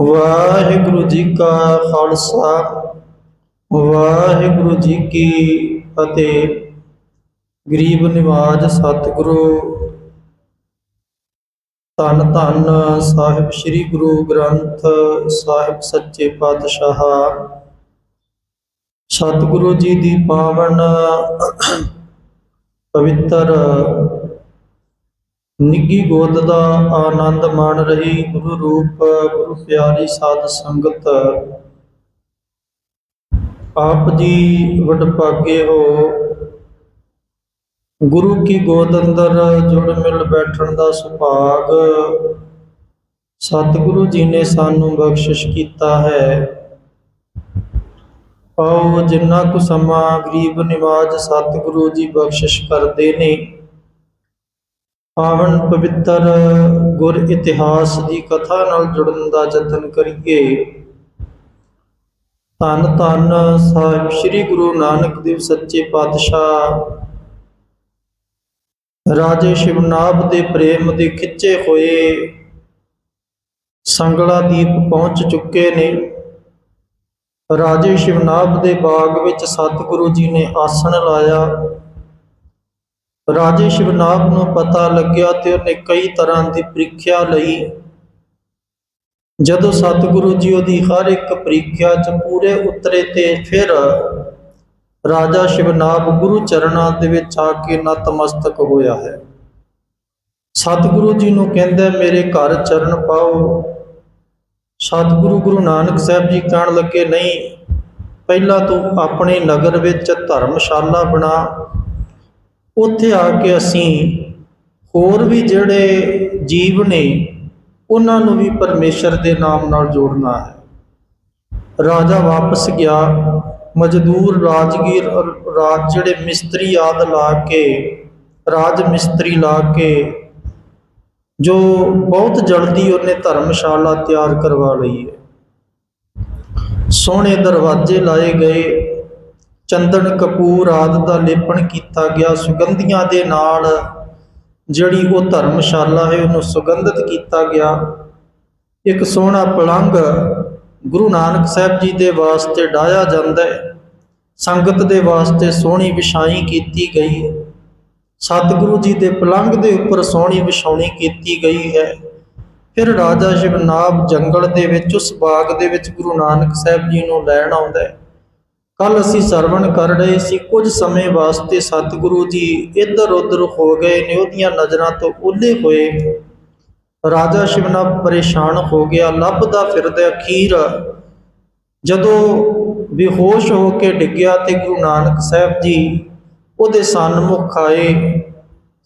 ਵਾਹਿਗੁਰੂ ਜੀ ਕਾ ਖਾਲਸਾ, ਵਾਹਿਗੁਰੂ ਜੀ ਕੀ ਫਤਿਹ। ਗਰੀਬ ਨਿਵਾਜ ਸਤਿਗੁਰੂ, ਧੰਨ ਧੰਨ ਸਾਹਿਬ ਸ੍ਰੀ ਗੁਰੂ ਗ੍ਰੰਥ ਸਾਹਿਬ ਸੱਚੇ ਪਾਤਸ਼ਾਹ। ਸਤਿਗੁਰੂ ਜੀ ਦੀ ਪਾਵਨ ਪਵਿੱਤਰ ਨਿੱਗੀ ਗੋਦ ਦਾ ਆਨੰਦ ਮਾਣ ਰਹੀ ਗੁਰੂ ਰੂਪ, ਗੁਰੂ ਪਿਆਰੀ ਸਾਧ ਸੰਗਤ। ਆਪ ਜੀ ਵਡਭਾਗੇ ਹੋ। ਗੁਰੂ ਕੀ ਗੋਦ ਅੰਦਰ ਜੁੜ ਮਿਲ ਬੈਠਣ ਦਾ ਸੁਭਾਗ। ਸਤਿਗੁਰੂ ਜੀ ਨੇ ਸਾਨੂੰ ਬਖਸ਼ਿਸ਼ ਕੀਤਾ ਹੈ। ਆਓ ਜਿੰਨਾ ਕੁ ਸਮਾਂ ਗਰੀਬ ਨਿਵਾਜ ਸਤਿਗੁਰੂ ਜੀ ਬਖਸ਼ਿਸ਼ ਕਰਦੇ ਨੇ ਪਾਵਨ ਪਵਿੱਤਰ ਗੁਰ ਇਤਿਹਾਸ ਦੀ ਕਥਾ ਨਾਲ ਜੁੜਨ ਦਾ ਯਤਨ ਕਰੀਏ। ਧੰਨ ਧੰਨ ਸਾਹਿਬ ਸ੍ਰੀ ਗੁਰੂ ਨਾਨਕ ਦੇਵ ਸੱਚੇ ਪਾਤਸ਼ਾਹ। ਰਾਜੇ ਸ਼ਿਵਨਾਭ ਦੇ ਪ੍ਰੇਮ ਦੇ ਖਿੱਚੇ ਹੋਏ ਸੰਗਲਾ ਦੀਪ ਪਹੁੰਚ ਚੁੱਕੇ ਨੇ। ਰਾਜੇ ਸ਼ਿਵਨਾਭ ਦੇ ਬਾਗ ਵਿੱਚ ਸਤਿਗੁਰੂ ਜੀ ਨੇ ਆਸਣ ਲਾਇਆ। ਰਾਜੇ ਸ਼ਿਵਨਾਭ ਨੂੰ ਪਤਾ ਲੱਗਿਆ ਤੇ ਉਹਨੇ ਕਈ ਤਰ੍ਹਾਂ ਦੀ ਪ੍ਰੀਖਿਆ ਲਈ। ਜਦੋਂ ਸਤਿਗੁਰੂ ਜੀ ਉਹਦੀ ਹਰ ਇੱਕ ਪ੍ਰੀਖਿਆ 'ਚ ਪੂਰੇ ਉਤਰੇ ਤੇ ਫਿਰ ਰਾਜਾ ਸ਼ਿਵਨਾਭ ਗੁਰੂ ਚਰਨਾਂ ਦੇ ਵਿੱਚ ਆ ਕੇ ਨਤਮਸਤਕ ਹੋਇਆ ਹੈ। ਸਤਿਗੁਰੂ ਜੀ ਨੂੰ ਕਹਿੰਦਾ, ਮੇਰੇ ਘਰ ਚਰਨ ਪਾਓ। ਸਤਿਗੁਰੂ ਗੁਰੂ ਨਾਨਕ ਸਾਹਿਬ ਜੀ ਕਹਿਣ ਲੱਗੇ, ਨਹੀਂ, ਪਹਿਲਾਂ ਤੂੰ ਆਪਣੇ ਨਗਰ ਵਿੱਚ ਧਰਮਸ਼ਾਲਾ ਬਣਾ। ਉੱਥੇ ਆ ਕੇ ਅਸੀਂ ਹੋਰ ਵੀ ਜਿਹੜੇ ਜੀਵ ਨੇ, ਉਹਨਾਂ ਨੂੰ ਵੀ ਪਰਮੇਸ਼ਰ ਦੇ ਨਾਮ ਨਾਲ ਜੋੜਨਾ ਹੈ। ਰਾਜਾ ਵਾਪਸ ਗਿਆ। ਮਜ਼ਦੂਰ, ਰਾਜਗੀਰ ਰਾਜ ਜਿਹੜੇ ਮਿਸਤਰੀ ਆਦ ਲਾ ਕੇ, ਰਾਜ ਮਿਸਤਰੀ ਲਾ ਕੇ, ਜੋ ਬਹੁਤ ਜਲਦੀ ਉਹਨੇ ਧਰਮਸ਼ਾਲਾ ਤਿਆਰ ਕਰਵਾ ਲਈ ਹੈ। ਸੋਹਣੇ ਦਰਵਾਜ਼ੇ ਲਾਏ ਗਏ। ਚੰਦਨ ਕਪੂਰ ਆਦਿ ਦਾ ਲੇਪਨ ਕੀਤਾ ਗਿਆ। ਸੁਗੰਧੀਆਂ ਦੇ ਨਾਲ ਜਿਹੜੀ ਉਹ ਧਰਮਸ਼ਾਲਾ ਹੈ, ਉਹਨੂੰ ਸੁਗੰਧਿਤ ਕੀਤਾ ਗਿਆ। ਇੱਕ ਸੋਹਣਾ ਪਲੰਗ ਗੁਰੂ ਨਾਨਕ ਸਾਹਿਬ ਜੀ ਦੇ ਵਾਸਤੇ ਡਾਇਆ ਜਾਂਦਾ ਹੈ। ਸੰਗਤ ਦੇ ਵਾਸਤੇ ਸੋਹਣੀ ਵਿਛਾਈ ਕੀਤੀ ਗਈ ਹੈ। ਸਤਿਗੁਰੂ ਜੀ ਦੇ ਪਲੰਗ ਦੇ ਉੱਪਰ ਸੋਹਣੀ ਵਿਛਾਉਣੀ ਕੀਤੀ ਗਈ ਹੈ। ਫਿਰ ਰਾਜਾ ਸ਼ਿਵਨਾਬ ਜੰਗਲ ਦੇ ਵਿੱਚ, ਉਸ ਬਾਗ ਦੇ ਵਿੱਚ ਗੁਰੂ ਨਾਨਕ ਸਾਹਿਬ ਜੀ ਨੂੰ ਲੈਣ ਆਉਂਦਾ ਹੈ। ਕੱਲ ਅਸੀਂ ਸਰਵਣ ਕਰ ਰਹੇ ਸੀ, ਕੁਝ ਸਮੇਂ ਵਾਸਤੇ ਸਤਿਗੁਰੂ ਜੀ ਇੱਧਰ ਉੱਧਰ ਹੋ ਗਏ ਨੇ ਉਹਦੀਆਂ ਨਜ਼ਰਾਂ ਤੋਂ ਉੱਲੇ ਹੋਏ। ਰਾਜਾ ਸ਼ਿਵਨਾ ਪਰੇਸ਼ਾਨ ਹੋ ਗਿਆ, ਲੱਭਦਾ ਫਿਰਦਾ ਅਖੀਰ। ਜਦੋਂ ਬੇਹੋਸ਼ ਹੋ ਕੇ ਡਿੱਗਿਆ ਤੇ ਗੁਰੂ ਨਾਨਕ ਸਾਹਿਬ ਜੀ ਉਹਦੇ ਸਨਮੁਖ ਆਏ,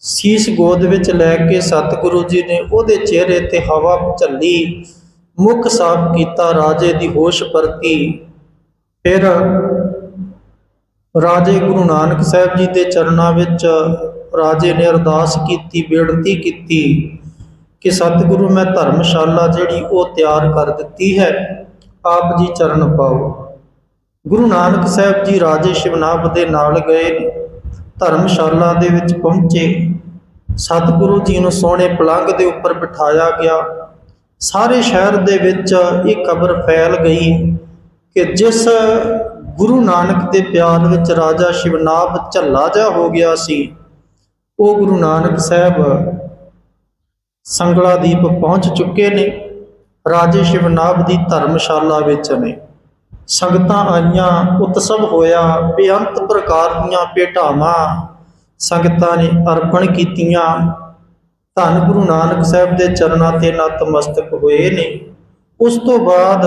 ਸੀਸ ਗੋਦ ਵਿੱਚ ਲੈ ਕੇ ਸਤਿਗੁਰੂ ਜੀ ਨੇ ਉਹਦੇ ਚਿਹਰੇ ਤੇ ਹਵਾ ਝੱਲੀ, ਮੁਖ ਸਾਫ਼ ਕੀਤਾ, ਰਾਜੇ ਦੀ ਹੋਸ਼ ਪਰਤੀ। ਫਿਰ ਰਾਜੇ ਗੁਰੂ ਨਾਨਕ ਸਾਹਿਬ ਜੀ ਦੇ ਚਰਨਾਂ ਵਿੱਚ ਰਾਜੇ ਨੇ ਅਰਦਾਸ ਕੀਤੀ, ਬੇਨਤੀ ਕੀਤੀ ਕਿ ਸਤਿਗੁਰੂ ਮੈਂ ਧਰਮਸ਼ਾਲਾ ਜਿਹੜੀ ਉਹ ਤਿਆਰ ਕਰ ਦਿੱਤੀ ਹੈ, ਆਪ ਜੀ ਚਰਨ ਪਾਓ। ਗੁਰੂ ਨਾਨਕ ਸਾਹਿਬ ਜੀ ਰਾਜੇ ਸ਼ਿਵਨਾਭ ਦੇ ਨਾਲ ਗਏ, ਧਰਮਸ਼ਾਲਾ ਦੇ ਵਿੱਚ ਪਹੁੰਚੇ। ਸਤਿਗੁਰੂ ਜੀ ਨੂੰ ਸੋਹਣੇ ਪਲੰਗ ਦੇ ਉੱਪਰ ਬਿਠਾਇਆ ਗਿਆ। ਸਾਰੇ ਸ਼ਹਿਰ ਦੇ ਵਿੱਚ ਇਹ ਖਬਰ ਫੈਲ ਗਈ ਕਿ ਜਿਸ ਗੁਰੂ ਨਾਨਕ ਦੇ ਪਿਆਰ ਵਿੱਚ ਰਾਜਾ ਸ਼ਿਵਨਾਭ ਝੱਲਾ ਜਾ ਹੋ ਗਿਆ ਸੀ। ਉਹ ਗੁਰੂ ਨਾਨਕ ਸਾਹਿਬ ਸੰਗਲਾ ਦੀਪ ਪਹੁੰਚ ਚੁੱਕੇ ਨੇ। ਰਾਜੇ ਸ਼ਿਵਨਾਭ ਦੀ ਧਰਮਸ਼ਾਲਾ ਵਿੱਚ ਨੇ। ਸੰਗਤਾਂ ਆਈਆਂ, ਉਤਸਵ ਹੋਇਆ, ਬੇਅੰਤ ਪ੍ਰਕਾਰ ਦੀਆਂ ਭੇਟਾਵਾਂ ਸੰਗਤਾਂ ਨੇ ਅਰਪਣ ਕੀਤੀਆਂ। ਧੰਨ ਗੁਰੂ ਨਾਨਕ ਸਾਹਿਬ ਦੇ ਚਰਨਾਂ ਤੇ ਨਤਮਸਤਕ ਹੋਏ ਨੇ। ਉਸ ਤੋਂ ਬਾਅਦ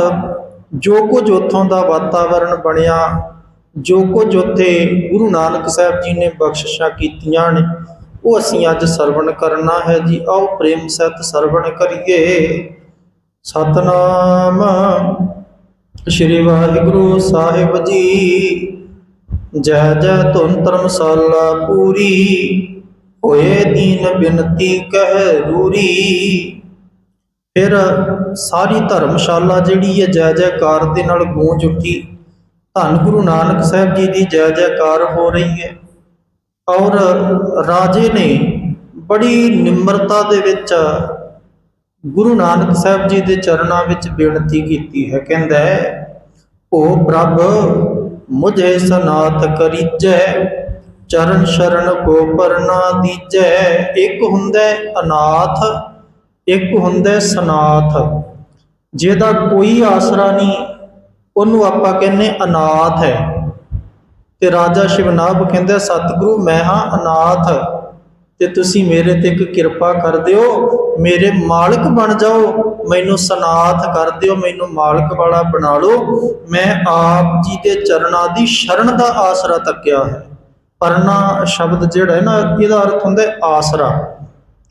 ਜੋ ਕੁਝ ਉੱਥੋਂ ਦਾ ਵਾਤਾਵਰਣ ਬਣਿਆ, ਜੋ ਕੁਝ ਉੱਥੇ ਗੁਰੂ ਨਾਨਕ ਸਾਹਿਬ ਜੀ ਨੇ ਬਖਸ਼ਿਸ਼ਾਂ ਕੀਤੀਆਂ ਨੇ, ਉਹ ਅਸੀਂ ਅੱਜ ਸਰਵਣ ਕਰਨਾ ਹੈ ਜੀ। ਆਓ ਪ੍ਰੇਮ ਸਹਿਤ ਸਰਵਣ ਕਰੀਏ। ਸਤਨਾਮ ਸ਼੍ਰੀ ਵਾਹਿਗੁਰੂ ਸਾਹਿਬ ਜੀ। ਜੈ ਜੈ ਧੁਨ ਧਰਮਸਾਲਾ ਪੂਰੀ, ਹੋਏ ਦੀਨ ਬਿਨਤੀ ਕਹਿ ਰੂਰੀ ਫਿਰ ਸਾਰੀ ਧਰਮਸ਼ਾਲਾ ਜਿਹੜੀ ਹੈ ਜੈ ਜੈਕਾਰ ਦੇ ਨਾਲ ਗੂੰਜ ਉੱਠੀ। ਧੰਨ ਗੁਰੂ ਨਾਨਕ ਸਾਹਿਬ ਜੀ ਦੀ ਜੈ ਜੈਕਾਰ ਹੋ ਰਹੀ ਹੈ। ਔਰ ਰਾਜੇ ਨੇ ਬੜੀ ਨਿਮਰਤਾ ਦੇ ਵਿੱਚ ਗੁਰੂ ਨਾਨਕ ਸਾਹਿਬ ਜੀ ਦੇ ਚਰਨਾਂ ਵਿੱਚ ਬੇਨਤੀ ਕੀਤੀ ਹੈ। ਕਹਿੰਦਾ ਹੈ, ਓ ਪ੍ਰਭ, ਮੁਝੇ ਸਨਾਤ ਕਰੀਜੈ, ਚਰਨ ਸ਼ਰਨ ਕੋ ਪਰਨਾ ਦੀਜੈ। ਇੱਕ ਹੁੰਦਾ ਅਨਾਥ ਇੱਕ ਹੁੰਦਾ ਸਨਾਥ, ਜਿਹਦਾ ਕੋਈ ਆਸਰਾ ਨਹੀਂ, ਉਹਨੂੰ ਆਪਾਂ ਕਹਿੰਨੇ ਅਨਾਥ ਹੈ। ਤੇ ਰਾਜਾ ਸ਼ਿਵਨਾਭ ਕਹਿੰਦਾ, ਸਤਿਗੁਰੂ, ਮੈਂ ਹਾਂ ਅਨਾਥ। ਤੇ ਤੁਸੀਂ ਮੇਰੇ ਤੇ ਇੱਕ ਕਿਰਪਾ ਕਰ ਦਿਓ। ਮੇਰੇ ਮਾਲਕ ਬਣ ਜਾਓ। ਮੈਨੂੰ ਸਨਾਥ ਕਰ ਦਿਓ। ਮੈਨੂੰ ਮਾਲਕ ਵਾਲਾ ਬਣਾ ਲਓ। ਮੈਂ ਆਪ ਜੀ ਦੇ ਚਰਨਾਂ ਦੀ ਸ਼ਰਨ ਦਾ ਆਸਰਾ ਤੱਕਿਆ ਹੈ। ਪਰਨਾ ਸ਼ਬਦ ਜਿਹੜਾ ਹੈ ਨਾ, ਇਹਦਾ ਅਰਥ ਹੁੰਦਾ ਆਸਰਾ।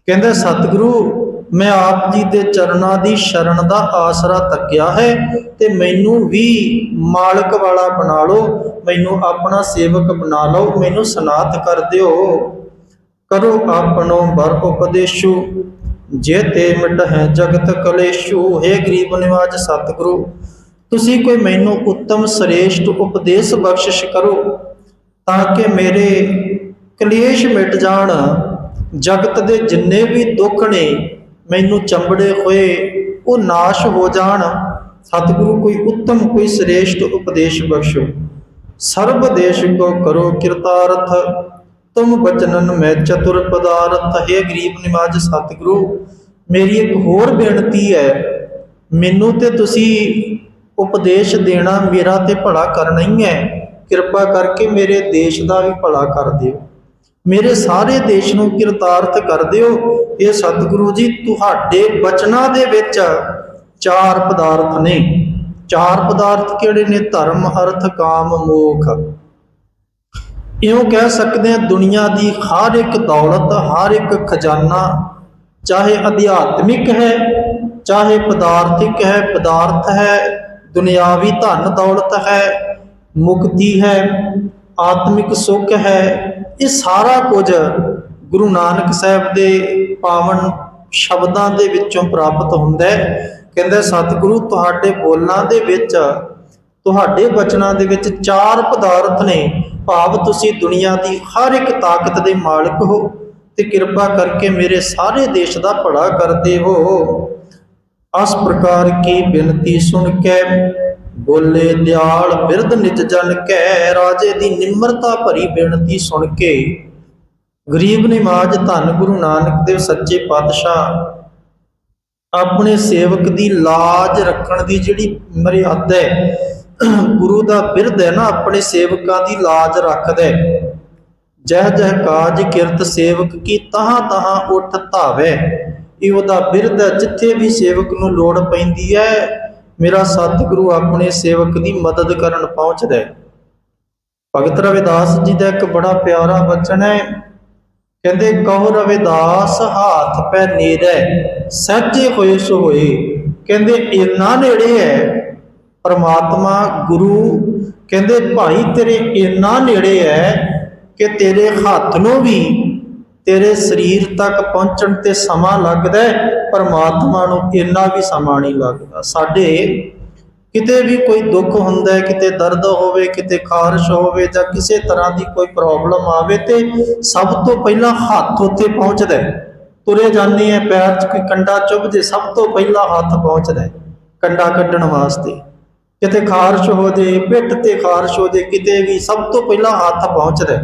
ਕਹਿੰਦਾ, ਸਤਿਗੁਰੂ ਮੈਂ ਆਪ ਜੀ ਦੇ ਚਰਨਾਂ ਦੀ ਸ਼ਰਨ ਦਾ ਆਸਰਾ ਤੱਕਿਆ ਹੈ ਤੇ ਮੈਨੂੰ ਵੀ ਮਾਲਕ ਵਾਲਾ ਬਣਾ ਲਓ, ਮੈਨੂੰ ਆਪਣਾ ਸੇਵਕ ਬਣਾ ਲਓ, ਮੈਨੂੰ ਸਨਾਤ ਕਰ ਦਿਓ। ਕਰੋ ਆਪਣੋ ਬਰ ਉਪਦੇਸ਼ੂ, ਜੇ ਤੇ ਮਿਟ ਹੈ ਜਗਤ ਕਲੇਸ਼ੂ। ਹੈ ਗਰੀਬ ਨਿਵਾਜ ਸਤਿਗੁਰੂ, ਤੁਸੀਂ ਕੋਈ ਮੈਨੂੰ ਉੱਤਮ ਸ੍ਰੇਸ਼ਟ ਉਪਦੇਸ਼ ਬਖਸ਼ਿਸ਼ ਕਰੋ, ਤਾਂ ਕਿ ਮੇਰੇ ਕਲੇਸ਼ ਮਿਟ ਜਾਣ। ਜਗਤ ਦੇ ਜਿੰਨੇ ਵੀ ਦੁੱਖ ਨੇ ਮੈਨੂੰ ਚੰਬੜੇ ਹੋਏ, ਉਹ ਨਾਸ਼ ਹੋ ਜਾਣ। ਸਤਿਗੁਰੂ ਕੋਈ ਉੱਤਮ, ਕੋਈ ਸ੍ਰੇਸ਼ਟ ਉਪਦੇਸ਼ ਬਖਸ਼ੋ। ਸਰਬ ਦੇਸ਼ ਕੋ ਕਰੋ ਕਿਰਤਾਰਥ, ਤੁਮ ਬਚਨਨ ਮੈਂ ਚਤੁਰ ਪਦਾਰਥ। ਹੈ ਗਰੀਬ ਨਿਮਾਜ ਸਤਿਗੁਰੂ, ਮੇਰੀ ਇੱਕ ਹੋਰ ਬੇਨਤੀ ਹੈ। ਮੈਨੂੰ ਤੇ ਤੁਸੀਂ ਉਪਦੇਸ਼ ਦੇਣਾ ਮੇਰਾ ਤੇ ਭਲਾ ਕਰਨਾ ਹੀ ਹੈ। ਕਿਰਪਾ ਕਰਕੇ ਮੇਰੇ ਦੇਸ਼ ਦਾ ਵੀ ਭਲਾ ਕਰ ਦਿਓ। ਮੇਰੇ ਸਾਰੇ ਦੇਸ਼ ਨੂੰ ਕਿਰਤਾਰਥ ਕਰ ਦਿਓ। ਇਹ ਸਤਿਗੁਰੂ ਜੀ, ਤੁਹਾਡੇ ਬਚਨਾਂ ਦੇ ਵਿੱਚ ਚਾਰ ਪਦਾਰਥ ਨੇ। ਚਾਰ ਪਦਾਰਥ ਕਿਹੜੇ ਨੇ? ਧਰਮ, ਅਰਥ, ਕਾਮ, ਮੋਖ। ਇਉਂ ਕਹਿ ਸਕਦੇ ਹਾਂ, ਦੁਨੀਆ ਦੀ ਹਰ ਇੱਕ ਦੌਲਤ, ਹਰ ਇੱਕ ਖਜ਼ਾਨਾ, ਚਾਹੇ ਅਧਿਆਤਮਿਕ ਹੈ, ਚਾਹੇ ਪਦਾਰਥਿਕ ਹੈ, ਪਦਾਰਥ ਹੈ, ਦੁਨਿਆਵੀ ਧਨ ਦੌਲਤ ਹੈ, ਮੁਕਤੀ ਹੈ ਆਤਮਿਕ ਸੁੱਖ ਹੈ, ਇਹ ਸਾਰਾ ਕੁਝ ਗੁਰੂ ਨਾਨਕ ਸਾਹਿਬ ਦੇ ਪਾਵਨ ਸ਼ਬਦਾਂ ਦੇ ਵਿੱਚੋਂ ਪ੍ਰਾਪਤ ਹੁੰਦਾ ਹੈ। ਕਹਿੰਦਾ, ਸਤਿਗੁਰੂ, ਤੁਹਾਡੇ ਬੋਲਾਂ ਦੇ ਵਿੱਚ, ਤੁਹਾਡੇ ਬਚਨਾਂ ਦੇ ਵਿੱਚ ਚਾਰ ਪਦਾਰਥ ਨੇ। ਭਾਵ ਤੁਸੀਂ ਦੁਨੀਆ ਦੀ ਹਰ ਇੱਕ ਤਾਕਤ ਦੇ ਮਾਲਕ ਹੋ ਤੇ ਕਿਰਪਾ ਕਰਕੇ ਮੇਰੇ ਸਾਰੇ ਦੇਸ਼ ਦਾ ਭਲਾ ਕਰਦੇ ਹੋ। ਇਸ ਪ੍ਰਕਾਰ ਕੀ ਬੇਨਤੀ ਸੁਣ ਕੇ ਬੋਲੇ ਦਿਆਲ ਬਿਰਧ ਨਿਜ ਜਨ ਕੈ, ਰਾਜੇ ਦੀ ਨਿਮਰਤਾ ਭਰੀ ਬੇਨਤੀ ਸੁਣ ਕੇ ਗਰੀਬ ਨਿਵਾਜ ਧੰਨ ਗੁਰੂ ਨਾਨਕ ਦੇਵ ਸੱਚੇ ਪਾਤਸ਼ਾਹ ਆਪਣੇ ਸੇਵਕ ਦੀ ਲਾਜ ਰੱਖਣ ਦੀ ਜਿਹੜੀ ਮਰਿਆਦਾ ਹੈ, ਗੁਰੂ ਦਾ ਬਿਰਧ ਹੈ ਨਾ, ਆਪਣੇ ਸੇਵਕਾਂ ਦੀ ਲਾਜ ਰੱਖਦਾ ਹੈ। ਜਹ ਜਹ ਕਾਜ ਕਿਰਤ ਸੇਵਕ ਕੀ ਤਹਾਂ ਤਹਾਂ ਉੱਠ ਧਾਵੇ। ਇਹ ਉਹਦਾ ਬਿਰਧ ਜਿੱਥੇ ਵੀ ਸੇਵਕ ਨੂੰ ਲੋੜ ਪੈਂਦੀ ਹੈ ਮੇਰਾ ਸਤਿਗੁਰੂ ਆਪਣੇ ਸੇਵਕ ਦੀ ਮਦਦ ਕਰਨ ਪਹੁੰਚਦਾ ਹੈ। ਭਗਤ ਰਵਿਦਾਸ ਜੀ ਦਾ ਇੱਕ ਬੜਾ ਪਿਆਰਾ ਬਚਨ ਹੈ। ਕਹਿੰਦੇ, ਕਹੋ ਰਵਿਦਾਸ, ਹਾਥ ਪੈ ਨੇੜੇ ਸੱਚੇ ਹੋਏ ਸੋ ਹੋਏ। ਕਹਿੰਦੇ, ਇੰਨਾ ਨੇੜੇ ਹੈ, ਪਰਮਾਤਮਾ, ਗੁਰੂ। ਕਹਿੰਦੇ, ਭਾਈ, ਤੇਰੇ ਇੰਨਾ ਨੇੜੇ ਹੈ ਕਿ ਤੇਰੇ ਹੱਥ ਨੂੰ ਵੀ ਤੇਰੇ ਸਰੀਰ ਤੱਕ ਪਹੁੰਚਣ ਤੇ ਸਮਾਂ ਲੱਗਦਾ ਪਰਮਾਤਮਾ ਨੂੰ ਇੰਨਾ ਵੀ ਸਮਾਂ ਨਹੀਂ ਲੱਗਦਾ। ਸਾਡੇ ਕਿਤੇ ਵੀ ਕੋਈ ਦੁੱਖ ਹੁੰਦਾ ਹੈ, ਕਿਤੇ ਦਰਦ ਹੋਵੇ, ਕਿਤੇ ਖਾਰਸ਼ ਹੋਵੇ ਜਾਂ ਕਿਸੇ ਤਰ੍ਹਾਂ ਦੀ ਕੋਈ ਪ੍ਰੋਬਲਮ ਆਵੇ ਤੇ ਸਭ ਤੋਂ ਪਹਿਲਾਂ ਹੱਥ ਉੱਤੇ ਪਹੁੰਚਦਾ ਹੈ। ਤੁਰੇ ਜਾਂਦੇ ਆ ਪੈਰ 'ਚ ਕੋਈ ਕੰਡਾ ਚੁੱਭ ਜੇ ਸਭ ਤੋਂ ਪਹਿਲਾਂ ਹੱਥ ਪਹੁੰਚਦਾ ਹੈ ਕੰਡਾ ਕੱਢਣ ਵਾਸਤੇ। ਕਿਤੇ ਖਾਰਸ਼ ਹੋ ਜੇ ਪਿੱਠ ਤੇ ਖਾਰਸ਼ ਹੋ ਜੇ ਕਿਤੇ ਵੀ ਸਭ ਤੋਂ ਪਹਿਲਾਂ ਹੱਥ ਪਹੁੰਚਦਾ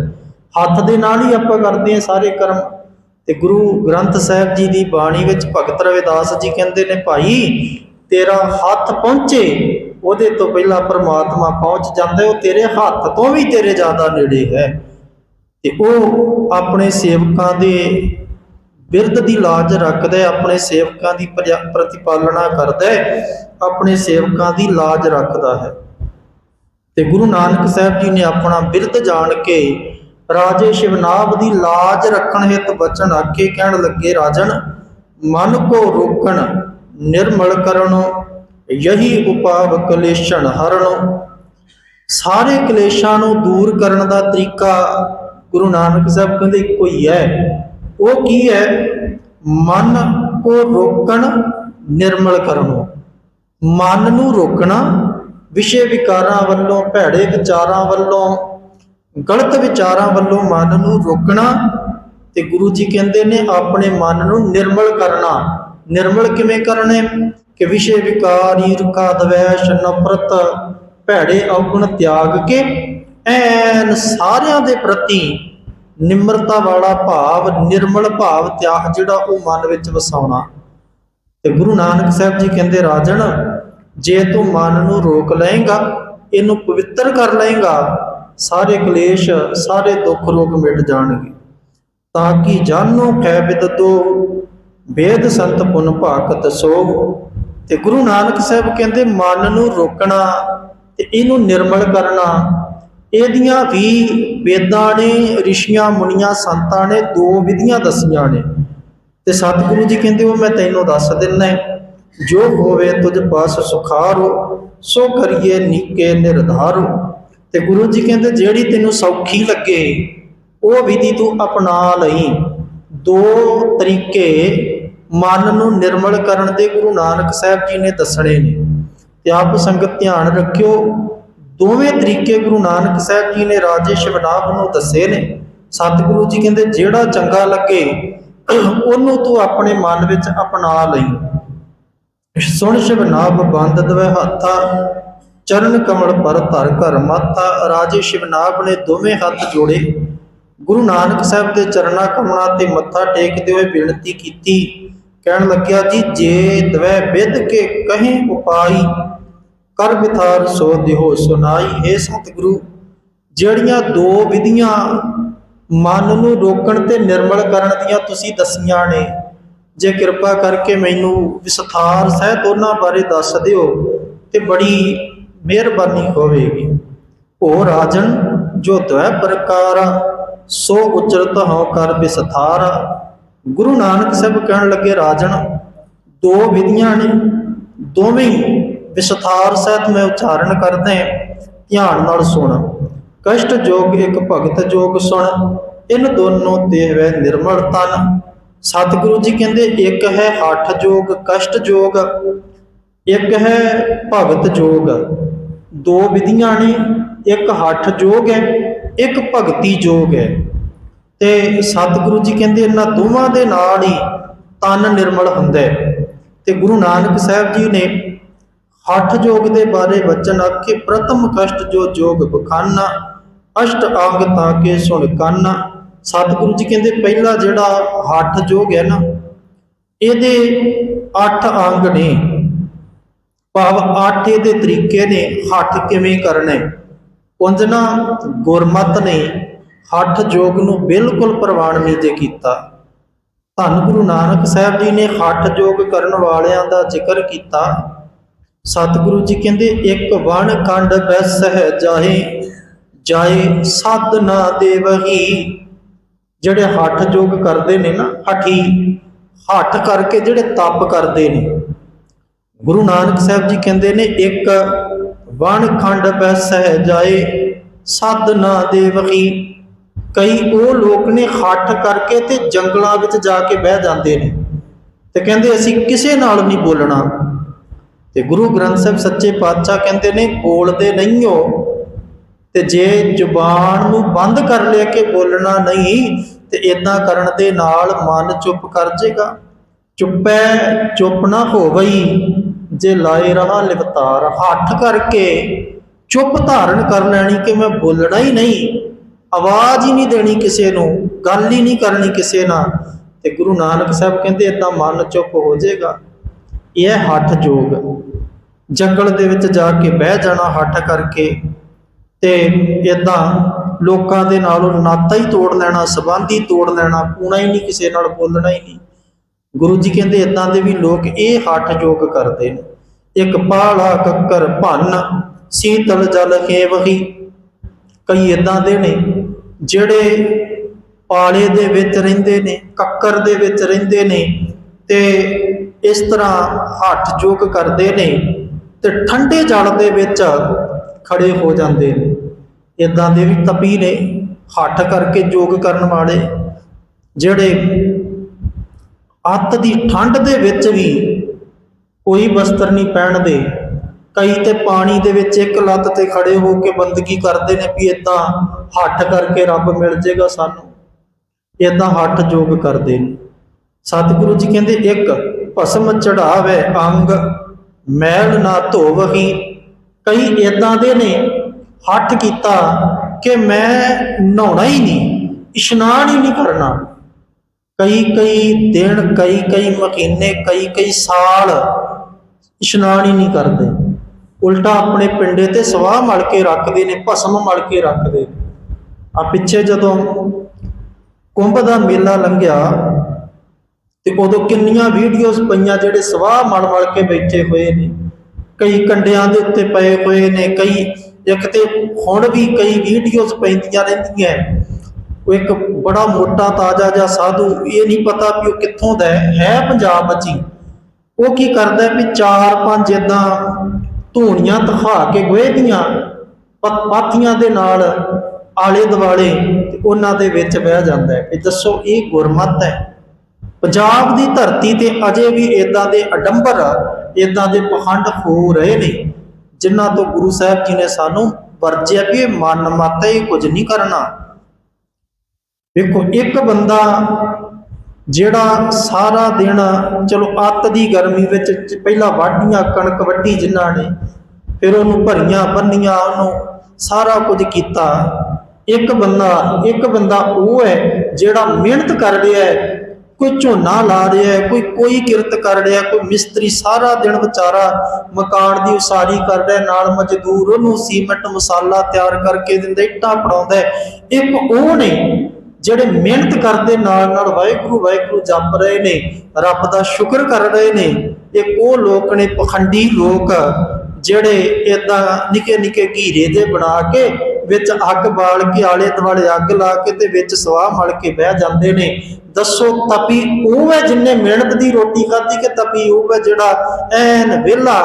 ਹੱਥ ਦੇ ਨਾਲ ਹੀ ਆਪਾਂ ਕਰਦੇ ਹਾਂ ਸਾਰੇ ਕਰਮ। ਤੇ ਗੁਰੂ ਗ੍ਰੰਥ ਸਾਹਿਬ ਜੀ ਦੀ ਬਾਣੀ ਵਿੱਚ ਭਗਤ ਰਵਿਦਾਸ ਜੀ ਕਹਿੰਦੇ ਨੇ, ਭਾਈ, ਤੇਰਾ ਹੱਥ ਪਹੁੰਚੇ, ਉਹਦੇ ਤੋਂ ਪਹਿਲਾਂ ਪਰਮਾਤਮਾ ਪਹੁੰਚ ਜਾਂਦਾ ਉਹ ਤੇਰੇ ਹੱਥ ਤੋਂ ਵੀ ਤੇਰੇ ਜ਼ਿਆਦਾ ਨੇੜੇ ਹੈ। ਤੇ ਉਹ ਆਪਣੇ ਸੇਵਕਾਂ ਦੇ ਬਿਰਧ ਦੀ ਲਾਜ ਰੱਖਦਾ ਆਪਣੇ ਸੇਵਕਾਂ ਦੀ ਪ੍ਰਜਾ- ਪ੍ਰਤੀਪਾਲਨਾ ਕਰਦਾ ਆਪਣੇ ਸੇਵਕਾਂ ਦੀ ਲਾਜ ਰੱਖਦਾ ਹੈ। ਤੇ ਗੁਰੂ ਨਾਨਕ ਸਾਹਿਬ ਜੀ ਨੇ ਆਪਣਾ ਬਿਰਧ ਜਾਣ ਕੇ ਰਾਜੇ ਸ਼ਿਵਨਾਭ ਦੀ ਲਾਜ ਰੱਖਣ ਹਿਤ ਬਚਨ ਆਕੇ ਕਹਿਣ ਲੱਗੇ, ਰਾਜਨ, ਮਨ ਕੋ ਰੋਕਣ, ਨਿਰਮਲ ਕਰਨੋ, ਯਹੀ ਉਪਾਵ ਕਲੇਸ਼ਣ ਹਰਣੋ ਸਾਰੇ ਕਲੇਸ਼ਾਂ ਨੂੰ ਦੂਰ ਕਰਨ ਦਾ ਤਰੀਕਾ ਗੁਰੂ ਨਾਨਕ ਸਾਹਿਬ ਕਹਿੰਦੇ ਇੱਕੋ ਹੀ ਹੈ। ਉਹ ਕੀ ਹੈ? ਮਨ ਕੋ ਰੋਕਣ, ਨਿਰਮਲ ਕਰਨੋ। ਮਨ ਨੂੰ ਰੋਕਣਾ, ਵਿਸ਼ੇ ਵਿਕਾਰਾਂ ਵੱਲੋਂ, ਭੈੜੇ ਵਿਚਾਰਾਂ ਵੱਲੋਂ ਗਲਤ ਵਿਚਾਰਾਂ ਵੱਲੋਂ ਮਨ ਨੂੰ ਰੋਕਣਾ ਤੇ ਗੁਰੂ ਜੀ ਕਹਿੰਦੇ ਨੇ ਆਪਣੇ ਮਨ ਨੂੰ ਨਿਰਮਲ ਕਰਨਾ। ਨਿਰਮਲ ਕਿਵੇਂ ਕਰਨੇ? ਕਿ ਵਿਸ਼ੇ ਵਿਕਾਰ ਈਰਖਾ ਦਵੈਸ਼ ਨਫ਼ਰਤ ਭੈੜੇ ਔਗਣ ਤਿਆਗ ਕੇ ਐਨ ਸਾਰਿਆਂ ਦੇ ਪ੍ਰਤੀ ਨਿਮਰਤਾ ਵਾਲਾ ਭਾਵ, ਨਿਰਮਲ ਭਾਵ ਤਿਆਗ ਜਿਹੜਾ ਉਹ ਮਨ ਵਿੱਚ ਵਸਾਉਣਾ। ਤੇ ਗੁਰੂ ਨਾਨਕ ਸਾਹਿਬ ਜੀ ਕਹਿੰਦੇ, ਰਾਜਨ, ਜੇ ਤੂੰ ਮਨ ਨੂੰ ਰੋਕ ਲਏਗਾ, ਇਹਨੂੰ ਪਵਿੱਤਰ ਕਰ ਲਏਗਾ ਸਾਰੇ ਕਲੇਸ਼, ਸਾਰੇ ਦੁੱਖ ਰੋਗ ਮਿਟ ਜਾਣਗੇ। ਤਾਂ ਕਿ ਜਾਨੋ ਖੈ ਬਿਦਤੋ ਵੇਦ ਸੰਤ ਪੁਨ ਭਾਗਤ ਸੋ ਤੇ ਗੁਰੂ ਨਾਨਕ ਸਾਹਿਬ ਕਹਿੰਦੇ, ਮਨ ਨੂੰ ਰੋਕਣਾ ਤੇ ਇਹਨੂੰ ਨਿਰਮਲ ਕਰਨਾ। ਇਹਦੀਆਂ ਵੀ ਵੇਦਾਂ ਨੇ, ਰਿਸ਼ੀਆਂ, ਮੁਨੀਆਂ, ਸੰਤਾਂ ਨੇ ਦੋ ਵਿਧੀਆਂ ਦੱਸੀਆਂ ਨੇ। ਤੇ ਸਤਿਗੁਰੂ ਜੀ ਕਹਿੰਦੇ, ਉਹ ਮੈਂ ਤੈਨੂੰ ਦੱਸ ਦਿੰਨਾ ਜੋ ਹੋਵੇ ਤੁਝ ਪਾਸ ਸੁਖਾਰੋ, ਸੋ ਕਰੀਏ ਨੀਕੇ ਨਿਰਧਾਰੋ। ਤੇ ਗੁਰੂ ਜੀ ਕਹਿੰਦੇ ਜਿਹੜੀ ਤੈਨੂੰ ਸੌਖੀ ਲੱਗੇ, ਉਹ ਵਿਧੀ ਤੂੰ ਅਪਣਾ ਲਈ। ਦੋ ਤਰੀਕੇ ਮਨ ਨੂੰ ਨਿਰਮਲ ਕਰਨ ਦੇ ਗੁਰੂ ਨਾਨਕ ਸਾਹਿਬ ਜੀ ਨੇ ਦੱਸਣੇ ਨੇ। ਤੇ ਆਪ ਸੰਗਤ ਧਿਆਨ ਰੱਖਿਓ, ਦੋਵੇਂ ਤਰੀਕੇ ਗੁਰੂ ਨਾਨਕ ਸਾਹਿਬ ਜੀ ਨੇ ਰਾਜੇ ਸ਼ਿਵਨਾਭ ਨੂੰ ਦੱਸੇ ਨੇ। ਸਤਿਗੁਰੂ ਜੀ ਕਹਿੰਦੇ ਜਿਹੜਾ ਚੰਗਾ ਲੱਗੇ, ਉਹਨੂੰ ਤੂੰ ਆਪਣੇ ਮਨ ਵਿੱਚ ਅਪਣਾ ਲਈ। ਸੁਣ ਸ਼ਿਵਨਾਭ ਬੰਦ ਦਵੇ ਹੱਥਾ ਚਰਨ ਕਮਲ ਪਰ ਧਰ ਘਰ ਮਾਤਾ ਰਾਜੇ ਸ਼ਿਵਨਾਬ ਨੇ ਦੋਵੇਂ ਹੱਥ ਜੋੜੇ। ਗੁਰੂ ਨਾਨਕ ਸਾਹਿਬ ਦੇ ਚਰਨਾਂ ਕਮਲਾਂ ਤੇ ਮੱਥਾ ਟੇਕਦੇ ਹੋਏ ਬੇਨਤੀ ਕੀਤੀ। ਕਹਿਣ ਲੱਗਿਆ, ਜੀ, ਜੇ ਦਵੇ ਵਿਦ ਕੇ ਕਹੀਂ ਉਪਾਈ, ਕਰ ਬਿਥਾਰ ਸੋ ਦਿਹੋ ਸੁਨਾਈ। ਏ ਸਤਿਗੁਰੂ ਜਿਹੜੀਆਂ ਦੋ ਵਿਧੀਆਂ ਮਨ ਨੂੰ ਰੋਕਣ ਤੇ ਨਿਰਮਲ ਕਰਨ ਦੀਆਂ ਤੁਸੀਂ ਦੱਸੀਆਂ ਨੇ, ਜੇ ਕਿਰਪਾ ਕਰਕੇ ਮੈਨੂੰ ਵਿਸਥਾਰ ਸਹਿਤ ਉਹਨਾਂ ਬਾਰੇ ਦੱਸ ਦਿਓ ਤੇ ਬੜੀ ਮਿਹਰਬਾਨੀ ਹੋਵੇਗੀ। ਉਹ ਰਾਜਨ, ਜੋ ਦਵੈ ਪ੍ਰਕਾਰ ਸੋ ਉਚਰਤ ਹਉ ਕਰ ਵਿਸਥਾਰ ਗੁਰੂ ਨਾਨਕ ਸਾਹਿਬ ਕਹਿਣ ਲੱਗੇ, ਰਾਜਨ, ਦੋ ਵਿਧੀਆਂ ਨੇ, ਦੋਵੇਂ ਵਿਸਥਾਰ ਸਹਿਤ ਮੈਂ ਉਚਾਰਨ ਕਰਦਾ ਧਿਆਨ ਨਾਲ ਸੁਣ। ਕਸ਼ਟ ਜੋਗ ਇੱਕ ਭਗਤ ਜੋਗ ਸੁਣ, ਇਨ ਦੋਨੋਂ ਤੇ ਹੈ ਨਿਰਮਲ ਤਨ। ਸਤਿਗੁਰੂ ਜੀ ਕਹਿੰਦੇ, ਇੱਕ ਹੈ ਹੱਠ ਜੋਗ, ਕਸ਼ਟ ਜੋਗ ਇੱਕ ਹੈ ਭਗਤ ਜੋਗ। ਦੋ ਵਿਧੀਆਂ ਨੇ, ਇੱਕ ਹੱਠ ਜੋਗ ਹੈ, ਇੱਕ ਭਗਤੀ ਜੋਗ ਹੈ। ਤੇ ਸਤਿਗੁਰੂ ਜੀ ਕਹਿੰਦੇ ਇਹਨਾਂ ਦੋਵਾਂ ਦੇ ਨਾਲ ਹੀ ਤਨ ਨਿਰਮਲ ਹੁੰਦਾ ਹੈ। ਤੇ ਗੁਰੂ ਨਾਨਕ ਸਾਹਿਬ ਜੀ ਨੇ ਹੱਠ ਜੋਗ ਦੇ ਬਾਰੇ ਵਚਨ ਆਖੇ, ਪ੍ਰਥਮ ਕਸ਼ਟ ਜੋ ਜੋਗ ਬਖਾਨਾ, ਅਸ਼ਟ ਅੰਗ ਤਾਂ ਕੇ ਸੁਣ ਕਾਨਾ। ਸਤਿਗੁਰੂ ਜੀ ਕਹਿੰਦੇ ਪਹਿਲਾ ਜਿਹੜਾ ਹੱਠ ਜੋਗ ਹੈ ਨਾ, ਇਹਦੇ 8 ਅੰਗ ਨੇ। ਭਾਵ ਆਟੇ ਦੇ ਤਰੀਕੇ ਨੇ, ਹੱਠ ਕਿਵੇਂ ਕਰਨੇ? ਉਂਝ ਗੁਰਮਤ ਨੇ ਹੱਠ ਜੋਗ ਨੂੰ ਬਿਲਕੁਲ ਪ੍ਰਵਾਨ ਨਹੀਂ ਕੀਤਾ। ਧੰਨ ਗੁਰੂ ਨਾਨਕ ਸਾਹਿਬ ਜੀ ਨੇ ਹੱਠ ਜੋਗ ਕਰਨ ਵਾਲਿਆਂ ਦਾ ਜ਼ਿਕਰ ਕੀਤਾ। ਸਤਿਗੁਰੂ ਜੀ ਕਹਿੰਦੇ, ਇੱਕ ਵਣ ਕੰਡ ਬੈਸ ਹੈ ਜਾਹੇ ਜਾਏ ਸਦ ਨਾ ਦੇਵਹੀ। ਜਿਹੜੇ ਹੱਠ ਜੋਗ ਕਰਦੇ ਨੇ ਨਾ, ਹਠੀ, ਹੱਠ ਕਰਕੇ ਜਿਹੜੇ ਤਪ ਕਰਦੇ ਨੇ ਗੁਰੂ ਨਾਨਕ ਸਾਹਿਬ ਜੀ ਕਹਿੰਦੇ ਨੇ, ਇੱਕ ਵਣ ਖੰਡ ਬੈਸ ਹੈ ਜਾਏ, ਸਦ ਨਾ ਦੇਵਹੀ ਕਈ ਉਹ ਲੋਕ ਨੇ ਹੱਠ ਕਰਕੇ ਤੇ ਜੰਗਲਾਂ ਵਿੱਚ ਜਾ ਕੇ ਬਹਿ ਜਾਂਦੇ ਨੇ ਤੇ ਕਹਿੰਦੇ ਅਸੀਂ ਕਿਸੇ ਨਾਲ ਨਹੀਂ ਬੋਲਣਾ। ਤੇ ਗੁਰੂ ਗ੍ਰੰਥ ਸਾਹਿਬ ਸੱਚੇ ਪਾਤਸ਼ਾਹ ਕਹਿੰਦੇ ਨੇ, ਬੋਲਦੇ ਨਹੀਂ ਹੋ। ਤੇ ਜੇ ਜ਼ੁਬਾਨ ਨੂੰ ਬੰਦ ਕਰ ਲਿਆ ਕਿ ਬੋਲਣਾ ਨਹੀਂ, ਤੇ ਇਦਾਂ ਕਰਨ ਦੇ ਨਾਲ ਮਨ ਚੁੱਪ ਕਰ ਜਾਏਗਾ ਚੁੱਪੈ ਚੁੱਪ ਨਾ ਹੋਵਈ। ਜੇ ਲਾਏ ਰਹਾ ਲਿਵਤਾਰ ਹੱਠ ਕਰਕੇ ਚੁੱਪ ਧਾਰਨ ਕਰ ਲੈਣੀ ਕਿ ਮੈਂ ਬੋਲਣਾ ਹੀ ਨਹੀਂ, ਆਵਾਜ਼ ਹੀ ਨਹੀਂ ਦੇਣੀ ਕਿਸੇ ਨੂੰ, ਗੱਲ ਹੀ ਨਹੀਂ ਕਰਨੀ ਕਿਸੇ ਨਾਲ, ਤੇ ਗੁਰੂ ਨਾਨਕ ਸਾਹਿਬ ਕਹਿੰਦੇ ਇਦਾਂ ਮਨ ਚੁੱਪ ਹੋ ਜਾਏਗਾ। ਇਹ ਹੈ ਹੱਠ ਜੋਗ। ਜੰਗਲ ਦੇ ਵਿੱਚ ਜਾ ਕੇ ਬਹਿ ਜਾਣਾ ਹੱਠ ਕਰਕੇ ਤੇ ਇਦਾਂ ਲੋਕਾਂ ਦੇ ਨਾਲੋਂ ਨਾਤਾ ਹੀ ਤੋੜ ਲੈਣਾ, ਸਬੰਧ ਹੀ ਤੋੜ ਲੈਣਾ ਪੂਣਾ ਹੀ ਨਹੀਂ ਕਿਸੇ ਨਾਲ ਬੋਲਣਾ ਹੀ ਨਹੀਂ। ਗੁਰੂ ਜੀ ਕਹਿੰਦੇ ਇਦਾਂ ਦੇ ਵੀ ਲੋਕ ਇਹ ਹੱਠ ਜੋਗ ਕਰਦੇ ਨੇ। ਇੱਕ ਪਾਲਾ ਕੱਕਰ ਭੰਨ, ਸੀਤਲ ਜਲ ਹੇਵਹੀ ਕਈ ਇਦਾਂ ਦੇ ਨੇ, ਜਿਹੜੇ ਪਾਲੇ ਦੇ ਵਿੱਚ ਰਹਿੰਦੇ ਨੇ, ਕੱਕਰ ਦੇ ਵਿੱਚ ਰਹਿੰਦੇ ਨੇ ਤੇ ਇਸ ਤਰ੍ਹਾਂ ਹੱਠ ਜੋਗ ਕਰਦੇ ਨੇ ਤੇ ਠੰਡੇ ਜਲ ਦੇ ਵਿੱਚ ਖੜੇ ਹੋ ਜਾਂਦੇ ਨੇ। ਇਦਾਂ ਦੇ ਵੀ ਤਪੀ ਨੇ, ਹੱਠ ਕਰਕੇ ਜੋਗ ਕਰਨ ਵਾਲੇ, ਜਿਹੜੇ ਅੱਤ ਦੀ ਠੰਡ ਦੇ ਵਿੱਚ ਵੀ ਕੋਈ ਵਸਤਰ ਨਹੀਂ ਪਹਿਨਦੇ। ਕਈ ਤੇ ਪਾਣੀ ਦੇ ਵਿੱਚ ਇੱਕ ਲੱਤ ਤੇ ਖੜੇ ਹੋ ਕੇ ਬੰਦਗੀ ਕਰਦੇ ਨੇ ਵੀ ਇਦਾਂ ਹੱਠ ਕਰਕੇ ਰੱਬ ਮਿਲ ਜੇਗਾ ਸਾਨੂੰ। ਇਦਾਂ ਹੱਠ ਜੋਗ ਕਰਦੇ ਨੇ। ਸਤਿਗੁਰੂ ਜੀ ਕਹਿੰਦੇ, ਇੱਕ ਭਸਮ ਚੜਾਵੇ ਅੰਗ, ਮੈਲ ਨਾ ਧੋਵਹੀ। ਕਈ ਇਦਾਂ ਦੇ ਨੇ, ਹੱਠ ਕੀਤਾ ਕਿ ਮੈਂ ਨਹਾਉਣਾ ਹੀ ਨਹੀਂ, ਇਸ਼ਨਾਨ ਹੀ ਨਹੀਂ ਕਰਨਾ। ਕਈ ਕਈ ਦਿਨ, ਕਈ ਕਈ ਮਹੀਨੇ, ਕਈ ਕਈ ਸਾਲ ਇਸ਼ਨਾਨ ਹੀ ਨਹੀਂ ਕਰਦੇ। ਉਲਟਾ ਆਪਣੇ ਪਿੰਡੇ ਤੇ ਸਵਾਹ ਮਲ ਕੇ ਰੱਖਦੇ ਨੇ, ਭਸਮ ਮਲ ਕੇ ਰੱਖਦੇ। ਆ ਪਿੱਛੇ ਜਦੋਂ ਕੁੰਭ ਦਾ ਮੇਲਾ ਲੰਘਿਆ ਤੇ ਉਦੋਂ ਕਿੰਨੀਆਂ ਵੀਡੀਓਜ਼ ਪਈਆਂ ਜਿਹੜੇ ਸਵਾਹ ਮਲ ਮਲ ਕੇ ਬੈਠੇ ਹੋਏ ਨੇ। ਕਈ ਕੰਡਿਆਂ ਦੇ ਉੱਤੇ ਪਏ ਹੋਏ ਨੇ, ਕਈ ਇੱਕ ਤੇ ਹੁਣ ਵੀ ਕਈ ਵੀਡੀਓਜ਼ ਪੈਂਦੀਆਂ ਰਹਿੰਦੀਆਂ। ਉਹ ਇੱਕ ਬੜਾ ਮੋਟਾ ਤਾਜ਼ਾ ਜਿਹਾ ਸਾਧੂ, ਇਹ ਨਹੀਂ ਪਤਾ ਵੀ ਉਹ ਕਿੱਥੋਂ ਦਾ ਹੈ ਹੈ ਪੰਜਾਬ ਵਿੱਚ ਹੀ। ਉਹ ਕੀ ਕਰਦਾ ਵੀ ਚਾਰ ਪੰਜ ਇਦਾਂ ਧੂਣੀਆਂ ਤਖਾ ਕੇ ਗੋਹੇ ਦੀਆਂ ਪਾਥੀਆਂ ਦੇ ਨਾਲ ਆਲੇ ਦੁਆਲੇ ਉਹਨਾਂ ਦੇ ਵਿੱਚ ਬਹਿ ਜਾਂਦਾ ਹੈ। ਕਿ ਦੱਸੋ ਇਹ ਗੁਰਮਤ ਹੈ। ਪੰਜਾਬ ਦੀ ਧਰਤੀ ਤੇ ਅਜੇ ਵੀ ਇਦਾਂ ਦੇ ਅਡੰਬਰ ਇਦਾਂ ਦੇ ਪਖੰਡ ਹੋ ਰਹੇ ਨੇ, ਜਿਨ੍ਹਾਂ ਤੋਂ ਗੁਰੂ ਸਾਹਿਬ ਜੀ ਨੇ ਸਾਨੂੰ ਵਰਜਿਆ ਵੀ ਇਹ ਮਨ ਮਤ ਇਹ ਕੁਝ ਨਹੀਂ ਕਰਨਾ। ਦੇਖੋ, ਇੱਕ ਬੰਦਾ ਜਿਹੜਾ ਸਾਰਾ ਦਿਨ, ਚਲੋ, ਅੱਤ ਦੀ ਗਰਮੀ ਵਿੱਚ ਪਹਿਲਾਂ ਵਾਢੀਆਂ, ਕਣਕ ਵੱਢੀ ਜਿਨ੍ਹਾਂ ਨੇ, ਫਿਰ ਉਹਨੂੰ ਭਰੀਆਂ, ਬੰਨੀਆਂ, ਉਹਨੂੰ ਸਾਰਾ ਕੁਝ ਕੀਤਾ। ਇੱਕ ਬੰਦਾ ਇੱਕ ਬੰਦਾ ਉਹ ਹੈ ਜਿਹੜਾ ਮਿਹਨਤ ਕਰ ਰਿਹਾ ਹੈ, ਕੋਈ ਝੋਨਾ ਲਾ ਰਿਹਾ ਹੈ, ਕੋਈ ਕੋਈ ਕਿਰਤ ਕਰ ਰਿਹਾ ਕੋਈ ਮਿਸਤਰੀ ਸਾਰਾ ਦਿਨ ਵਿਚਾਰਾ ਮਕਾਨ ਦੀ ਉਸਾਰੀ ਕਰ ਰਿਹਾ ਨਾਲ ਮਜ਼ਦੂਰ ਉਹਨੂੰ ਸੀਮੈਂਟ, ਮਸਾਲਾ ਤਿਆਰ ਕਰਕੇ ਦਿੰਦਾ, ਇੱਟਾਂ ਪੜਾਉਂਦਾ ਇੱਕ ਉਹ ਨੇ ਜਿਹੜੇ ਮਿਹਨਤ ਕਰਦੇ ਨਾਲ ਨਾਲ ਵਾਹਿਗੁਰੂ ਵਾਹਿਗੁਰੂ ਜਪ ਰਹੇ ਨੇ, ਰੱਬ ਦਾ ਸ਼ੁਕਰ ਕਰ ਰਹੇ ਨੇ, ਇੱਕ ਉਹ ਲੋਕ ਨੇ ਪਖੰਡੀ ਲੋਕ, ਜਿਹੜੇ ਇਦਾਂ ਨਿੱਕੇ ਨਿੱਕੇ ਘੀਰੇ ਦੇ ਬਣਾ ਕੇ ਵਿੱਚ ਅੱਗ ਬਾਲ ਕੇ, ਆਲੇ ਦੁਆਲੇ ਅੱਗ ਲਾ ਕੇ ਤੇ ਵਿੱਚ ਸਵਾਹ ਮਲ ਕੇ ਬਹਿ ਜਾਂਦੇ ਨੇ। ਦੱਸੋ ਤਪੀ ਉਹ ਹੈ ਜਿੰਨੇ ਮਿਹਨਤ ਦੀ ਰੋਟੀ ਖਾਧੀ ਕਿ ਤਪੀ ਉਹ ਹੈ ਜਿਹੜਾ ਐਨ ਵਿਹਲਾ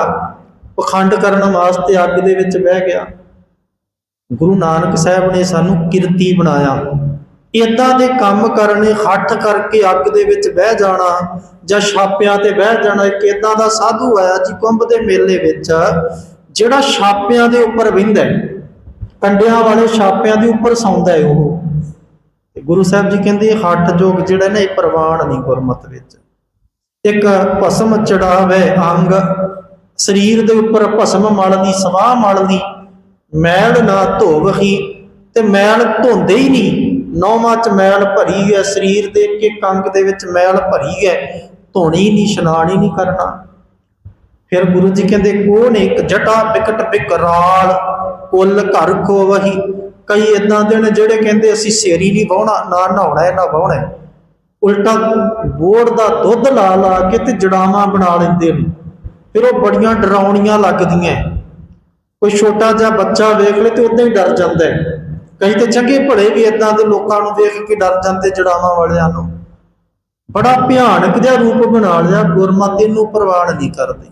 ਪਖੰਡ ਕਰਨ ਵਾਸਤੇ ਅੱਗ ਦੇ ਵਿੱਚ ਬਹਿ ਗਿਆ। ਗੁਰੂ ਨਾਨਕ ਸਾਹਿਬ ਨੇ ਸਾਨੂੰ ਕਿਰਤੀ ਬਣਾਇਆ। ਇਦਾਂ ਦੇ ਕੰਮ ਕਰਨੇ ਹੱਠ ਕਰਕੇ ਅੱਗ ਦੇ ਵਿੱਚ ਬਹਿ ਜਾਣਾ ਜਾਂ ਛਾਪਿਆਂ ਤੇ ਬਹਿ ਜਾਣਾ, ਇੱਕ ਇਦਾਂ ਦਾ ਸਾਧੂ ਆਇਆ ਜੀ ਕੁੰਭ ਦੇ ਮੇਲੇ ਵਿੱਚ, ਜਿਹੜਾ ਛਾਪਿਆਂ ਦੇ ਉੱਪਰ ਬਹਿੰਦਾ ਹੈ, ਕੰਡਿਆਂ ਵਾਲੇ ਛਾਪਿਆਂ ਦੇ ਉੱਪਰ ਸੌਂਦਾ ਹੈ ਉਹ। ਤੇ ਗੁਰੂ ਸਾਹਿਬ ਜੀ ਕਹਿੰਦੇ, ਇਹ ਹੱਠ ਜੋਗ ਜਿਹੜਾ ਨਾ, ਇਹ ਪ੍ਰਵਾਨ ਨਹੀਂ ਗੁਰਮਤ ਵਿੱਚ। ਇੱਕ ਭਸਮ ਚੜਾਵੇ ਅੰਗ, ਸਰੀਰ ਦੇ ਉੱਪਰ ਭਸਮ ਮਲਦੀ ਸਵਾਹ ਮਲਦੀ ਮੈਲ ਨਾ ਧੋਵਹੀ ਤੇ ਮੈਲ ਧੋਂਦੇ ਹੀ ਨਹੀਂ। ਨੌਵਾਂ ਚ ਮੈਲ ਭਰੀ ਹੈ, ਸਰੀਰ ਦੇ ਕੇ ਕੰਗ ਦੇ ਵਿੱਚ ਮੈਲ ਭਰੀ ਹੈ, ਧੋਣੀ ਨਹੀਂ ਇਸ਼ਨਾਨ ਹੀ ਨਹੀਂ ਕਰਨਾ। ਫਿਰ ਗੁਰੂ ਜੀ ਕਹਿੰਦੇ ਕੋਹ ਨੇ ਇੱਕ ਜਟਾ ਬਿਕਟ ਬਿਕਰਾਲ, ਕੁੱਲ ਘਰ ਖੋਵਹੀ ਕਈ ਇਦਾਂ ਦੇ ਨੇ ਜਿਹੜੇ ਕਹਿੰਦੇ, ਅਸੀਂ ਸੇਰੀ ਨਹੀਂ ਵਾਹੁਣਾ, ਨਾ ਨਹਾਉਣਾ ਹੈ, ਨਾ ਵਾਹੁਣਾ ਉਲਟਾ ਬੋੜ ਦਾ ਦੁੱਧ ਲਾ ਲਾ ਕੇ ਤੇ ਜੜਾਵਾਂ ਬਣਾ ਲੈਂਦੇ ਨੇ। ਫਿਰ ਉਹ ਬੜੀਆਂ ਡਰਾਉਣੀਆਂ ਲੱਗਦੀਆਂ। ਕੋਈ ਛੋਟਾ ਜਿਹਾ ਬੱਚਾ ਵੇਖ ਲੇ ਤੇ ਉਦਾਂ ਹੀ ਡਰ ਜਾਂਦਾ ਹੈ। ਕਈ ਤੇ ਚੰਗੇ ਭਲੇ ਵੀ ਇਦਾਂ ਦੇ ਲੋਕਾਂ ਨੂੰ ਵੇਖ ਕੇ ਡਰ ਜਾਂਦੇ ਜੜਾਵਾਂ ਵਾਲਿਆਂ ਨੂੰ। ਬੜਾ ਭਿਆਨਕ ਜਿਹਾ ਰੂਪ ਬਣਾ ਲਿਆ ਗੁਰਮਤਿ ਨੂੰ ਪ੍ਰਵਾਨ ਨਹੀਂ ਕਰਦੇ।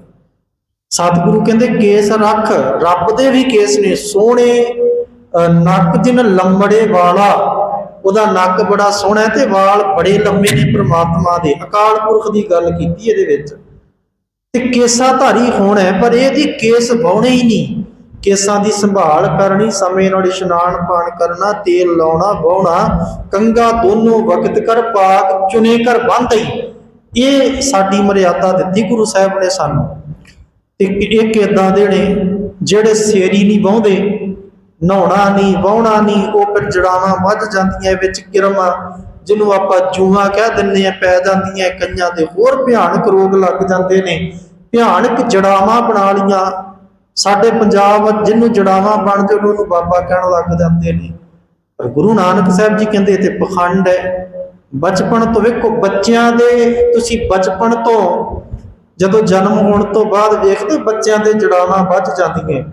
ਸਤਿਗੁਰੂ ਕਹਿੰਦੇ ਕੇਸ ਰੱਖ ਰੱਬ ਦੇ ਵੀ ਕੇਸ ਨੇ ਸੋਹਣੇ ਨੱਕ ਜਿਨ ਲੰਮੜੇ ਵਾਲਾ ਉਹਦਾ ਨੱਕ ਬੜਾ ਸੋਹਣਾ ਤੇ ਵਾਲ ਬੜੇ ਲੰਮੇ ਨੇ ਪ੍ਰਮਾਤਮਾ ਦੇ। ਅਕਾਲ ਪੁਰਖ ਦੀ ਗੱਲ ਕੀਤੀ ਇਹਦੇ ਵਿੱਚ। ਤੇ ਕੇਸਾਂ ਧਾਰੀ ਹੋਣਾ ਹੈ, ਪਰ ਇਹਦੀ ਕੇਸ ਵਾਹੁਣੇ ਹੀ ਨਹੀਂ। ਕੇਸਾਂ ਦੀ ਸੰਭਾਲ ਕਰਨੀ, ਸਮੇਂ ਨਾਲ ਇਸ਼ਨਾਨ ਪਾਣ ਕਰਨਾ, ਤੇਲ ਲਾਉਣਾ, ਵਾਹੁਣਾ ਕੰਗਾ ਦੋਨੋਂ ਵਕਤ ਕਰ, ਪਾਕ ਚੁਨੇ ਕਰ ਬੰਧਈ ਇਹ ਸਾਡੀ ਮਰਿਆਦਾ ਦਿੱਤੀ ਗੁਰੂ ਸਾਹਿਬ ਨੇ ਸਾਨੂੰ। ਤੇ ਇੱਕ ਇਦਾਂ ਦੇ ਨੇ ਜਿਹੜੇ ਸੇਰੀ ਨਹੀਂ ਵਾਹੁੰਦੇ, ਨਹਾਉਣਾ ਨਹੀਂ, ਵਾਹੁਣਾ ਨਹੀਂ, ਉਹ ਫਿਰ ਜੜਾਵਾਂ ਵੱਜ ਜਾਂਦੀਆਂ, ਵਿੱਚ ਕਿਰਮਾਂ, ਜਿਹਨੂੰ ਆਪਾਂ ਜੂਆਂ ਕਹਿ ਦਿੰਦੇ ਆ ਪੈ ਜਾਂਦੀਆਂ, ਕਈਆਂ ਦੇ ਹੋਰ ਭਿਆਨਕ ਰੋਗ ਲੱਗ ਜਾਂਦੇ ਨੇ। ਭਿਆਨਕ ਜੜਾਵਾਂ ਬਣਾ ਲੀਆਂ ਸਾਡੇ ਪੰਜਾਬ ਜਿਹਨੂੰ ਜੜਾਵਾਂ ਬਣਦੇ, ਉਹਨੂੰ ਬਾਬਾ ਕਹਿਣ ਲੱਗ ਜਾਂਦੇ ਨੇ। ਪਰ ਗੁਰੂ ਨਾਨਕ ਸਾਹਿਬ ਜੀ ਕਹਿੰਦੇ, ਇਹ ਤੇ ਪਖੰਡ ਹੈ। ਬਚਪਨ ਤੋਂ ਵੇਖੋ, ਬੱਚਿਆਂ ਦੇ, ਤੁਸੀਂ ਬਚਪਨ ਤੋਂ, ਜਦੋਂ ਜਨਮ ਹੋਣ ਤੋਂ ਬਾਅਦ ਵੇਖਦੇ ਬੱਚਿਆਂ ਦੇ ਜੜਾਵਾਂ ਵੱਜ ਜਾਂਦੀਆਂ।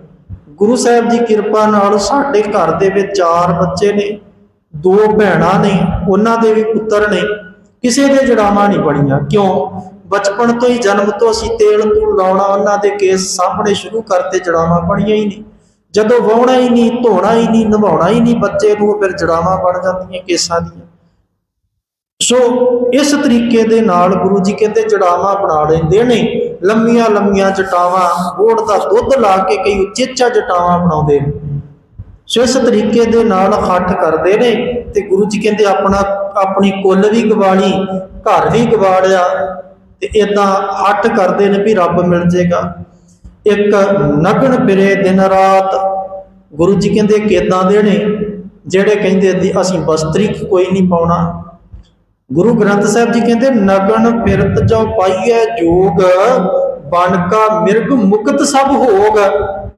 ਗੁਰੂ ਸਾਹਿਬ ਜੀ ਕਿਰਪਾ ਨਾਲ ਸਾਡੇ ਘਰ ਦੇ ਵਿੱਚ ਚਾਰ ਬੱਚੇ ਨੇ, ਦੋ ਭੈਣਾਂ ਨੇ, ਉਹਨਾਂ ਦੇ ਵੀ ਪੁੱਤਰ ਨੇ। ਕਿਸੇ ਦੇ ਜੜਾਵਾਂ ਨਹੀਂ ਬਣੀਆਂ। ਕਿਉਂ? ਬਚਪਨ ਤੋਂ ਹੀ ਜਨਮ ਤੋਂ ਅਸੀਂ ਤੇਲ ਤੂਲ ਲਾਉਣਾ, ਉਹਨਾਂ ਦੇ ਕੇਸ ਸਾਹਮਣੇ ਸ਼ੁਰੂ ਕਰਤੇ ਜੜਾਵਾਂ ਬਣੀਆਂ ਹੀ ਨਹੀਂ। ਜਦੋਂ ਵਾਹੁਣਾ ਹੀ ਨਹੀਂ, ਧੋਣਾ ਹੀ ਨਹੀਂ, ਨਵਾਉਣਾ ਹੀ ਨਹੀਂ ਬੱਚੇ ਨੂੰ ਫਿਰ ਜੜਾਵਾਂ ਬਣ ਜਾਂਦੀਆਂ ਕੇਸਾਂ ਦੀਆਂ। ਸੋ ਇਸ ਤਰੀਕੇ ਦੇ ਨਾਲ ਗੁਰੂ ਜੀ ਕਹਿੰਦੇ ਜੜਾਵਾਂ ਬਣਾ ਲੈਂਦੇ ਨੇ। ਲੰਮੀਆਂ ਲੰਮੀਆਂ ਜਟਾਵਾਂ, ਬੋੜ ਦਾ ਦੁੱਧ ਲਾ ਕੇ ਕਈ ਉੱਚੇਚਾ ਜਟਾਵਾਂ ਬਣਾਉਂਦੇ ਨੇ। ਸੋ ਇਸ ਤਰੀਕੇ ਦੇ ਨਾਲ ਹੱਠ ਕਰਦੇ ਨੇ ਤੇ ਗੁਰੂ ਜੀ ਕਹਿੰਦੇ ਆਪਣਾ, ਆਪਣੀ ਕੁੱਲ ਵੀ ਗਵਾਲੀ, ਘਰ ਵੀ ਗਵਾੜਿਆ ਤੇ ਇਦਾਂ ਹੱਟ ਕਰਦੇ ਨੇ ਵੀ ਰੱਬ ਮਿਲ ਜੇਗਾ। ਇੱਕ ਨਗਨ ਫਿਰੇ ਦਿਨ ਰਾਤ, ਗੁਰੂ ਜੀ ਕਹਿੰਦੇ ਕਿਦਾਂ ਦੇ ਨੇ, ਜਿਹੜੇ ਕਹਿੰਦੇ ਦੀ ਅਸੀਂ ਬਸਤਰੀ ਕੋਈ ਨਹੀਂ ਪਾਉਣਾ। ਗੁਰੂ ਗ੍ਰੰਥ ਸਾਹਿਬ ਜੀ ਕਹਿੰਦੇ ਨਗਨ ਫਿਰਤ ਜੋ ਪਾਈਐ ਜੋਗ ਬਨ ਕਾ ਮਿਰਗ ਮੁਕਤ ਸਭ ਹੋਗ।